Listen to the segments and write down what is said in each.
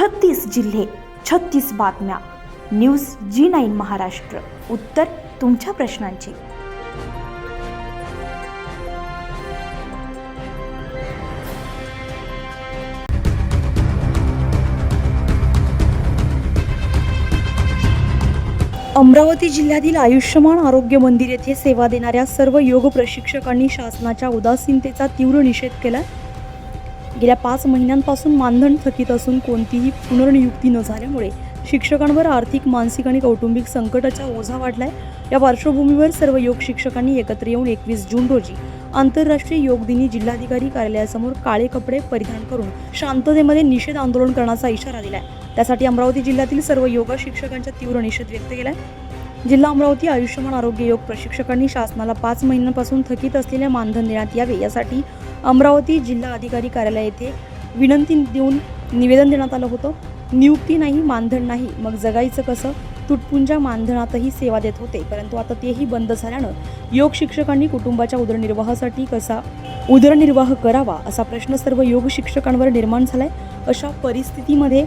छत्तीस जिल्हे छत्तीस बातम्या. News G nine Maharashtra. उत्तर तुमच्या प्रश्नांची. अमरावती जिल्ह्यातील आयुष्यमान आरोग्य मंदिर येथे सेवा देणाऱ्या सर्व योग प्रशिक्षकांनी शासनाच्या उदासीनतेचा तीव्र निषेध केला गेल्या पाच महिन्यांपासून मानधन थकीत असून कोणतीही पुनर्नियुक्ती न झाल्यामुळे शिक्षकांवर आर्थिक मानसिक आणि कौटुंबिक संकटाचा ओझा वाढलाय. या पार्श्वभूमीवर सर्व योग शिक्षकांनी एकत्र येऊन एकवीस जून रोजी आंतरराष्ट्रीय योग दिनी जिल्हाधिकारी कार्यालयासमोर काळे कपडे परिधान करून शांततेमध्ये निषेध आंदोलन करण्याचा इशारा दिलाय. त्यासाठी अमरावती जिल्ह्यातील सर्व योगा शिक्षकांचा तीव्र निषेध व्यक्त केलाय. जिल्हा अमरावती आयुष्यमान आरोग्य योग प्रशिक्षकांनी शासनाला पाच महिन्यांपासून थकीत असलेले मानधन देण्यात यावे यासाठी अमरावती जिल्हा अधिकारी कार्यालय येथे विनंती देऊन निवेदन देण्यात आलं होतं. नियुक्ती नाही मानधन नाही मग जगायचं कसं? तुटपुंजा मानधनातही सेवा देत होते परंतु आता तेही बंद झाल्यानं योग शिक्षकांनी कुटुंबाच्या उदरनिर्वाहासाठी कसा उदरनिर्वाह करावा असा प्रश्न सर्व योग शिक्षकांवर निर्माण झालाय. अशा परिस्थितीमध्ये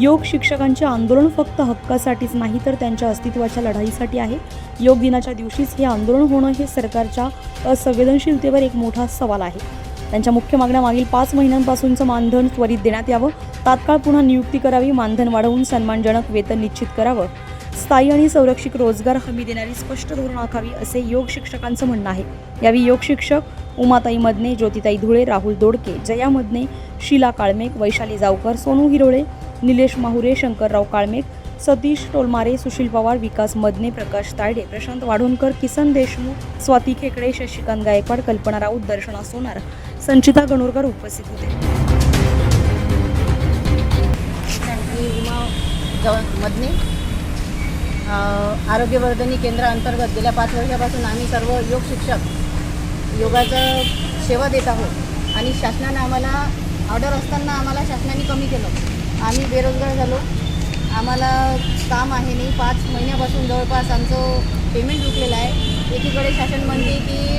योग शिक्षकांचे आंदोलन फक्त हक्कासाठीच नाही तर त्यांच्या अस्तित्वाच्या लढाईसाठी आहे. योग दिनाच्या दिवशीच हे आंदोलन होणं हे सरकारच्या असंवेदनशीलतेवर एक मोठा सवाल आहे. त्यांच्या मुख्य मागण्या मागील पाच महिन्यांपासूनचं मानधन त्वरित देण्यात यावं. तात्काळ पुन्हा नियुक्ती करावी मानधन वाढवून सन्मानजनक वेतन निश्चित करावं. स्थायी आणि संरक्षित रोजगार हमी देणारी स्पष्ट धोरण आखावी असे योग शिक्षकांचं म्हणणं आहे. यावेळी योग शिक्षक उमाताई मदने ज्योतिताई धुळे राहुल दोडके जया मदने शीला काळमेक वैशाली जावकर सोनू हिरोळे निलेश माहुरे शंकरराव काळमेक सतीश टोलमारे सुशील पवार विकास मदने प्रकाश तायडे प्रशांत वाढोणकर किसन देशमुख स्वाती खेकडे शशिकांत गायकवाड कल्पना राऊत दर्शना सोनार संचिता गणोरकर उपस्थित होते. मदने आरोग्यवर्धनी केंद्राअंतर्गत गेल्या पाच वर्षापासून आम्ही सर्व योग शिक्षक योगाचं सेवा देत आहोत. आणि शासनानं आम्हाला ऑर्डर असताना आम्हाला शासनाने कमी केलं. आम्ही बेरोजगार झालो. आम्हाला काम आहे नाही. पाच महिन्यापासून जवळपास आमचं पेमेंट रुकलेलं आहे. एकीकडे शासन म्हणते की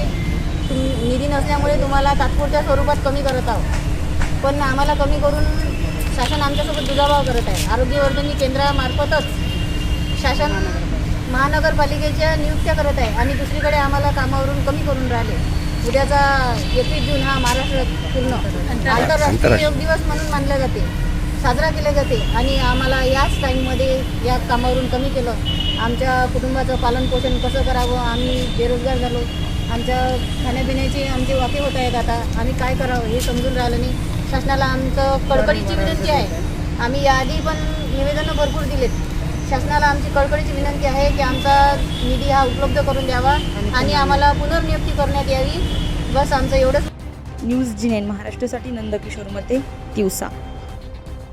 तुम निधी नसल्यामुळे तुम्हाला तात्पुरत्या स्वरूपात कमी करत आहोत. पण आम्हाला कमी करून शासन आमच्यासोबत दुजाभाव करत आहे. आरोग्यवर्धनी केंद्रामार्फतच शासन महानगरपालिकेच्या नियुक्त्या करत आहे. आणि दुसरीकडे आम्हाला कामावरून कमी करून राहिले. उद्याचा एकवीस जून हा महाराष्ट्र पूर्ण. आंतरराष्ट्रीय योग दिवस म्हणून मानला जाते. साजरा केला जाते. आणि आम्हाला याच टाईममध्ये या कामावरून कमी केलं. आमच्या कुटुंबाचं पालनपोषण कसं करावं? आम्ही बेरोजगार झालो. आमच्या खाण्यापिण्याची आमचे वाके होत आहेत आता. आम्ही काय करावं हे समजून राहिलं नाही. शासनाला आमचं कळकळीची विनंती आहे. आम्ही याआधी पण निवेदनं भरपूर दिलेत. शासनाला आमची कळकळीची विनंती आहे की आमचा निधी हा उपलब्ध करून द्यावा आणि आम्हाला पुनर्नियुक्ती करण्यात यावी. बस आमचं एवढंच. न्यूज जी महाराष्ट्रासाठी नंदकिशोर मते तिवसा